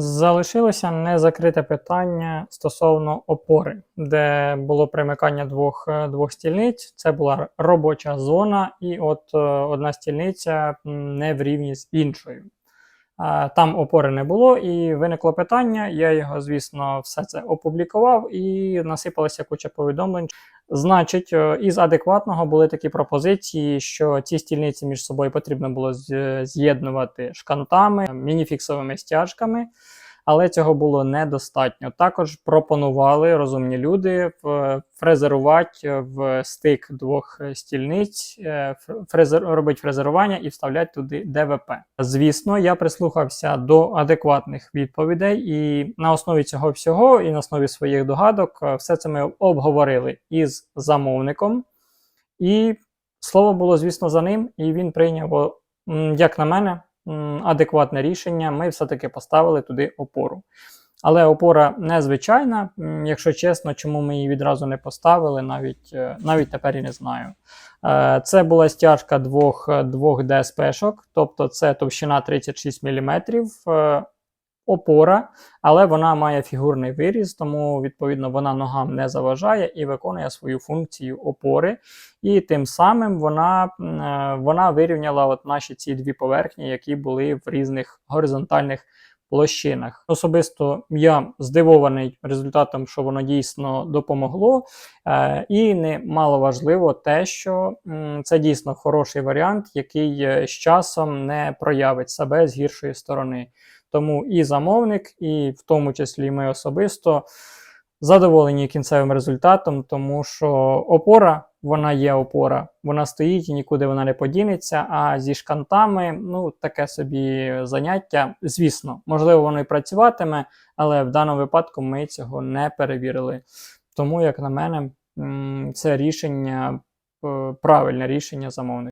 Залишилося незакрите питання стосовно опори, де було примикання двох, е, двох стільниць. Це була робоча зона, і от е, одна стільниця не в рівні з іншою. Там опори не було, і виникло питання. Я його, звісно, все це опублікував, і насипалася куча повідомлень. Значить, е, із адекватного були такі пропозиції, що ці стільниці між собою потрібно було з'єднувати шкантами, мініфіксовими стяжками, але цього було недостатньо. Також пропонували розумні люди в- фрезерувати в стик двох стільниць, е, фрезер, робити фрезерування і вставляти туди ДВП. Звісно, я прислухався до адекватних відповідей, і на основі цього всього, і на основі своїх догадок, е, все це ми обговорили із замовником. І слово було, звісно, за ним, і він прийняв, як на мене, адекватне рішення. Ми все-таки поставили туди опору. Але опора незвичайна, якщо чесно, чому ми її відразу не поставили, навіть, е, навіть тепер і не знаю. Е, Це була стяжка двох, двох ДСП-шок, тобто це товщина 36 мм, опора, але вона має фігурний виріз, тому відповідно вона ногам не заважає і виконує свою функцію опори. І тим самим вона, е, вона вирівняла от наші ці дві поверхні, які були в різних горизонтальних площинах. Особисто я здивований результатом, що воно дійсно допомогло. Е, і немало важливо те, що це дійсно хороший варіант, який е, з часом не проявить себе з гіршої сторони. Тому і замовник, і в тому числі ми особисто задоволені кінцевим результатом, тому що опора, вона є опора, вона стоїть і нікуди вона не подінеться. А зі шкантами, ну таке собі заняття. Звісно, можливо, воно і працюватиме, але в даному випадку ми цього не перевірили. Тому, як на мене, це рішення, е, правильне рішення замовника.